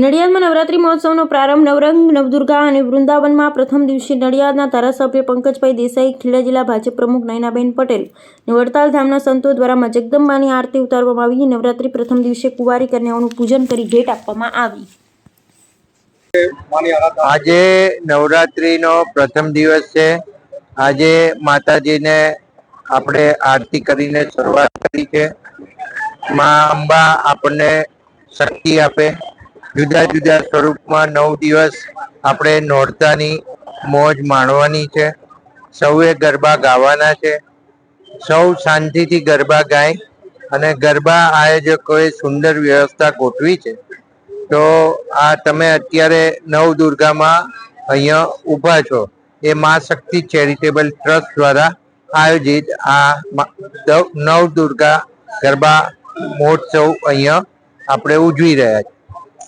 નડિયાદમાં નવરાત્રી મહોત્સવનો પ્રારંભ નવરંગ, નવદુર્ગા અને વૃંદાવનમાં પ્રથમ દિવસે નડિયાદના ધારાસભ્ય પંકજભાઈ દેસાઈ, ખીલા જિલ્લા ભાજપ પ્રમુખ નયનાબેન પટેલ અને વડતાલ ધામના સંતો દ્વારા માં જગદંબાની આરતી ઉતારવામાં આવી. નવરાત્રી પ્રથમ દિવસે કુંવારી કન્યાઓનું પૂજન કરી ભેટ આપવામાં આવી. આજે નવરાત્રીનો પ્રથમ દિવસ છે. આજે માતાજીને આપણે આરતી કરીને શરૂઆત કરી છે. માં અંબા આપણને શક્તિ આપે. જુદા જુદા સ્વરૂપમાં નવ દિવસ આપણે નોરતાની મોજ માણવાની છે. સૌએ ગરબા ગાવાના છે. સૌ શાંતિથી ગરબા ગાય અને ગરબા આયોજકોએ સુંદર વ્યવસ્થા ગોઠવી છે. તો આ તમે અત્યારે નવ દુર્ગામાં અહીંયા ઊભા છો. એ મા શક્તિ ચેરિટેબલ ટ્રસ્ટ દ્વારા આયોજિત આ નવ દુર્ગા ગરબા મહોત્સવ અહીંયા આપણે ઉજવી રહ્યા છીએ.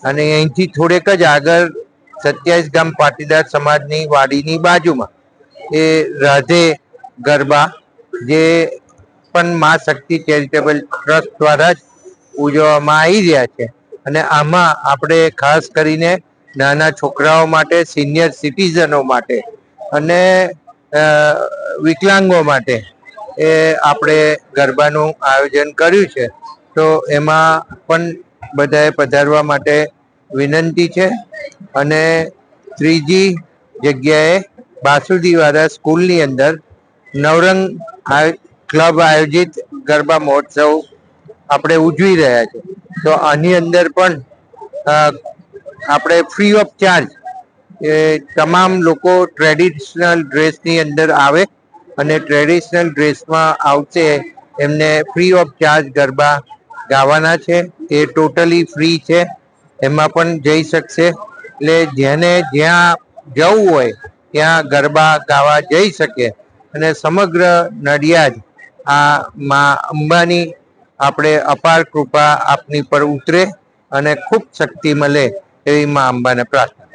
અને અહીંથી થોડેક જ આગળ સત્યાવીસ ગામ પાટીદાર સમાજની વાડીની બાજુમાં એ રાધે ગરબા, જે પણ મા શક્તિ ચેરિટેબલ ટ્રસ્ટ દ્વારા જ ઉજવવામાં આવી રહ્યા છે. અને આમાં આપણે ખાસ કરીને નાના છોકરાઓ માટે, સિનિયર સિટીઝનો માટે અને વિકલાંગો માટે એ આપણે ગરબાનું આયોજન કર્યું છે. તો એમાં પણ બધાએ પધારવા માટે વિનંતી છે. અને ત્રીજી જગ્યાએ બાસુદીવાળા સ્કૂલની અંદર નવરંગ ક્લબ આયોજિત ગરબા મહોત્સવ આપણે ઉજવી રહ્યા છે. તો આની અંદર પણ આપણે ફ્રી ઓફ ચાર્જ એ તમામ લોકો ટ્રેડિશનલ ડ્રેસની અંદર આવે અને ટ્રેડિશનલ ડ્રેસમાં આવશે એમને ફ્રી ઓફ ચાર્જ ગરબા ગાવાના છે. એ ટોટલી ફ્રી છે. એમાં પણ જઈ શકશે. એટલે જેને જ્યાં જવું હોય, ત્યાં ગરબા ગાવા જઈ શકે. અને સમગ્ર નડિયાદ આ માં અંબાની આપણે અપાર કૃપા આપની પર ઉતરે અને ખૂબ શક્તિ મળે એવી માં અંબાને પ્રાર્થના.